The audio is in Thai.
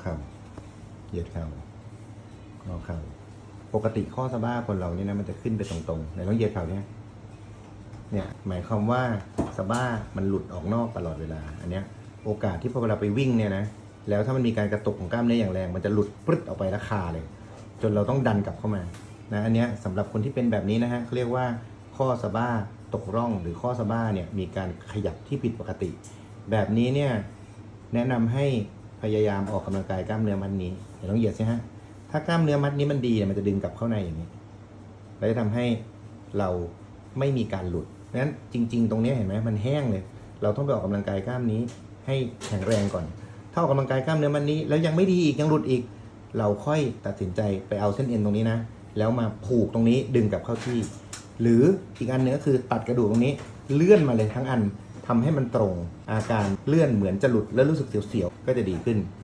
เข่าเหยียดเข่างอเข่าปกติข้อสะบ้าคนเราเนี่ยนะมันจะขึ้นไปตรงๆไหนลองเหยียดเข่าเนี่ยเนี่ยหมายความว่าสะบ้ามันหลุดออกนอกตลอดเวลา อันเนี้ยโอกาสที่พอเวลาไปวิ่งเนี่ยนะแล้วถ้ามันมีการกระตุกของกล้ามเนื้ออย่างแรง มันจะหลุดปรึดออกไปราคาเลย จนเราต้องดันกลับเข้ามานะอันเนี้ยสำหรับคนที่เป็นแบบนี้นะฮะเขาเรียกว่าข้อสะบ้าตกร่องหรือข้อสะบ้าเนี่ยมีการขยับที่ผิดปกติ แบบนี้เนี่ยแนะนำให้ พยายามออกกำลังกายกล้ามเนื้อมัดนี้เดี๋ยวลองเหยียดสิฮะถ้ากล้ามเนื้อมัดนี้มันดีเนี่ยมันจะดึงกลับเข้าในอย่างนี้แล้วจะทำให้เราไม่มีการหลุดนั้นจริง ๆ ตรงนี้เห็นไหมมันแห้งเลย เราต้องไปออกกำลังกายกล้ามนี้ ให้แข็งแรงก่อน ถ้าออกกำลังกายกล้ามเนื้อมันนี้ แล้วยังไม่ดีอีกยังหลุดอีก เราค่อยตัดสินใจไปเอาเส้นเอ็นตรงนี้นะ แล้วมาผูกตรงนี้ดึงกลับเข้าที่ หรืออีกอันหนึงก็คือตัดกระดูกตรงนี้เลื่อนมาเลยทั้งอัน ทำให้มันตรงอาการเลื่อนเหมือนจะหลุดแล้วรู้สึกเสียวๆก็จะดีขึ้น